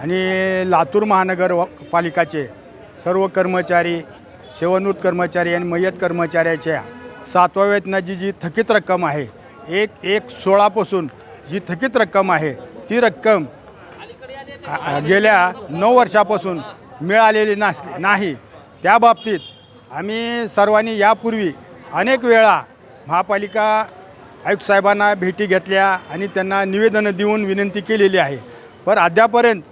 आणि लातूर महानगरपालिकाचे सर्व कर्मचारी सेवनूत कर्मचारी आणि मयत कर्मचाऱ्याच्या सातव्या वेतनाची जी थकीत रक्कम आहे एक एक सोळापासून जी थकीत रक्कम आहे ती रक्कम गेल्या नऊ वर्षापासून मिळालेली नास नाही. त्या बाबतीत आम्ही सर्वांनी यापूर्वी अनेक वेळा महापालिका आयुक्त साहेबांना भेटी घेतल्या आणि त्यांना निवेदनं देऊन विनंती केलेली आहे. पण अद्यापर्यंत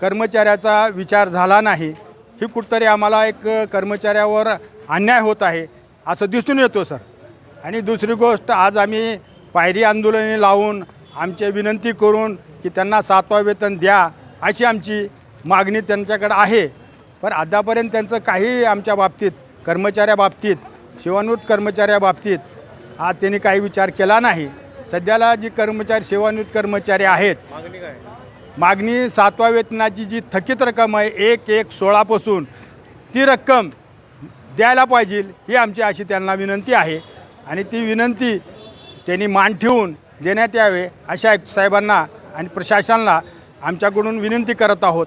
कर्मचाऱ्याचा विचार झाला नाही. ही कुठतरी आम्हाला एक कर्मचाऱ्यावर अन्याय होत आहे. असं दिसून येतो सर. आणि दुसरी गोष्ट आज आम्ही पायरी आंदोलने लावून आमची विनंती करून की त्यांना सातवा वेतन द्या अशी आमची मागणी त्यांच्याकडे आहे. पण अद्यापर्यंत त्यांचं काही आमच्या बाबतीत कर्मचाऱ्या बाबतीत सेवानिवृत्त कर्मचाऱ्या बाबतीत आज त्यांनी काही विचार केला नाही. सध्याला जी कर्मचारी सेवानिवृत्त कर्मचारी आहेत मागणी सातवा वेतनाची जी थकीत रक्कम आहे एक एक सोळापासून ती रक्कम द्यायला पाहिजे ही आमची अशी त्यांना विनंती आहे. आणि ती विनंती त्यांनी मान ठेवून देण्यात यावे अशा साहेबांना आणि प्रशासनाला आमच्याकडून विनंती करत आहोत.